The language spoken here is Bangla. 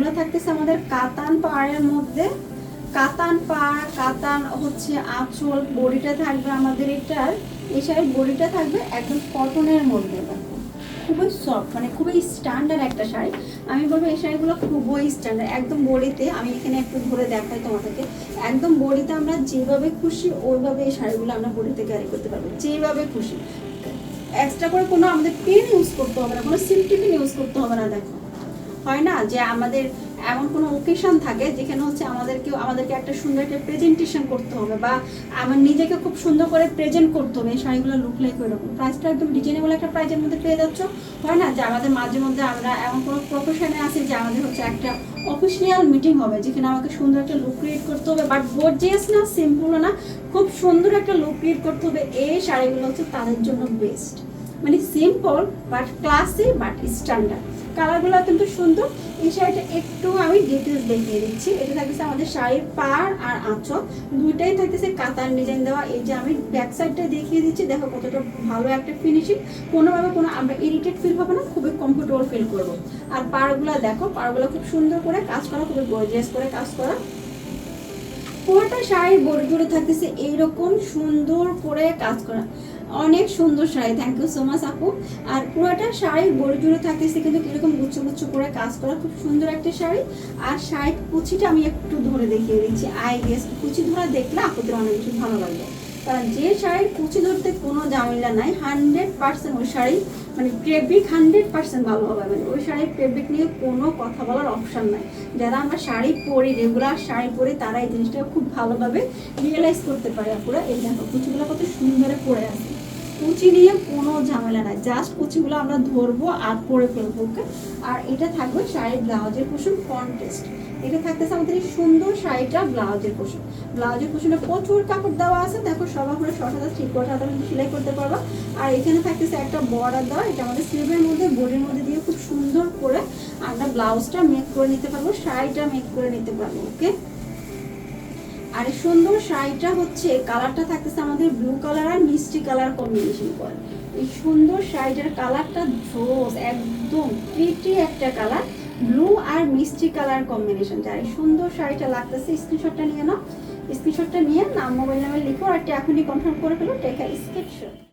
এগুলো থাকতেছে আমাদের কাতান পাড়ের মধ্যে। কাতান পাড় কাতান হচ্ছে আঁচল, বড়িটা থাকবে আমাদের এটার। শাড়ির বড়িটা থাকবে একদম কটনের মধ্যে খুবই সফট মানে খুবই স্ট্যান্ডার্ড একটা শাড়ি আমি বলব এই শাড়িগুলো খুবই স্ট্যান্ডার্ড একদম বড়িতে। আমি এখানে একটু ধরে দেখাই তোমাদেরকে। একদম বড়িতে আমরা যেভাবে খুশি, ওইভাবে এই শাড়িগুলো আমরা বড়িতে ক্যারি করতে পারব। যেভাবে খুশি। এক্সট্রা করে কোনো আমাদের পেন ইউজ করতে হবে না, কোনো সিফটি পেন ইউজ করতে হবে না, দেখো। হয় না যে আমাদের এমন কোনো ওকেশন থাকে যেখানে হচ্ছে আমাদেরকে আমাদেরকে একটা সুন্দর একটা প্রেজেন্টেশন করতে হবে বা আমার নিজেকে খুব সুন্দর করে প্রেজেন্ট করতে হবে, এই শাড়িগুলো লুক লাইক এরকম প্রাইসটা একদম ডিজাইনেবল একটা প্রাইজের মধ্যে পেয়ে যাচ্ছ। হয় না যে আমাদের মাঝে মধ্যে আমরা এমন কোনো প্রফেশনে আছি যে আমাদের হচ্ছে একটা অফিসিয়াল মিটিং হবে যেখানে আমাকে সুন্দর একটা লুক ক্রিয়েট করতে হবে বাট গর্জিয়াস না সিম্পল না, খুব সুন্দর একটা লুক ক্রিয়েট করতে হবে, এই শাড়িগুলো হচ্ছে তাদের জন্য বেস্ট মানে simple but classy but standard কালারগুলো কিন্তু সুন্দর। এই শাড়িটা একটু আমি ডিটেলস দেখিয়ে দিচ্ছি। এটা থাকতেছে আমাদের শাড়ির পাড় আর আঁচল। দুইটাই থাকতেছে কাতার ডিজাইন দেওয়া। এই যে আমি ব্যাক সাইডটা দেখিয়ে দিচ্ছি, দেখো কতটা ভালো একটা ফিনিশিং কোনোভাবে কোনো আমরা ইরিটেড ফিল হবে না, খুবই কমফোর্টেবল ফিল করব। আর পাড়গুলো দেখো, পাড়গুলো খুব সুন্দর করে কাজ করা, খুবই গর্জিয়াস করে কাজ করা। পুরোটা শাড়ির বড়ি জুড়ে থাকতেছে এইরকম সুন্দর করে কাজ করা। অনেক সুন্দর sari. Thank you so much আপু। আর পুরোটা শাড়ির বড়ি জুড়ে থাকতেছে, কিন্তু কীরকম গুচ্ছ গুচ্ছ করে কাজ করা, খুব সুন্দর একটা শাড়ি। আর শাড়ির কুচিটা আমি একটু ধরে দেখিয়ে দিচ্ছি। আই গেস কুচি ধরা দেখলে আপুদের অনেক বেশি ভালো লাগবে। কারণ যে শাড়ির কুচি ধরতে কোনো ঝামেলা নাই হান্ড্রেড পার্সেন্ট ওই শাড়ি মানে ফেব্রিক হান্ড্রেড পার্সেন্ট ভালো হবে। মানে ওই শাড়ির ফেব্রিক নিয়ে কোনো কথা বলার অপশন নাই। যারা আমরা শাড়ি পরি রেগুলার শাড়ি পরি, তারা এই জিনিসটা খুব ভালোভাবে রিয়েলাইজ করতে পারে আপুরা। এই দেখো, কুচিগুলো কত সুন্দরে পরে আছে। কুচি নিয়ে কোনো ঝামেলা নাই। জাস্ট কুচিগুলো আমরা ধরবো আর পরে ফেলব ওকে আর এটা থাকবে শাড়ির ব্লাউজের কুসুম কন্টেস্ট এটা থাকতেছে আমাদের এই সুন্দর শাড়িটা ব্লাউজের কুসুম। ব্লাউজের কুসুমে প্রচুর কাপড় দেওয়া আছে। দেখো সবার করে শর্ট থ্রি কোয়ার্টার হাতা সেলাই করতে পারবা। আর এখানে থাকতেছে একটা বর্ডার দেওয়া। এটা আমাদের স্লিভের মধ্যে বডির মধ্যে দিয়ে খুব সুন্দর করে আমরা ব্লাউজটা মেক করে নিতে পারব, শাড়িটা মেক করে নিতে পারব ওকে আর সুন্দর শাড়িটা হচ্ছে, কালারটা থাকতেছে আমাদের ব্লু কালার আর মিষ্টি কালার কম্বিনেশন করে। এই সুন্দর শাড়িটার কালারটা ঝোস একদম প্রিটি একটা কালার ব্লু আর মিষ্টি কালার কম্বিনেশন যার এই সুন্দর শাড়িটা লাগতেছে স্ক্রিনশটটা নিয়ে নাও। স্ক্রিনশটটা নিয়ে নাম মোবাইল নাম্বার লিখো আর এখনই কনফার্ম করে ফেলো টেকা স্ক্রিনশট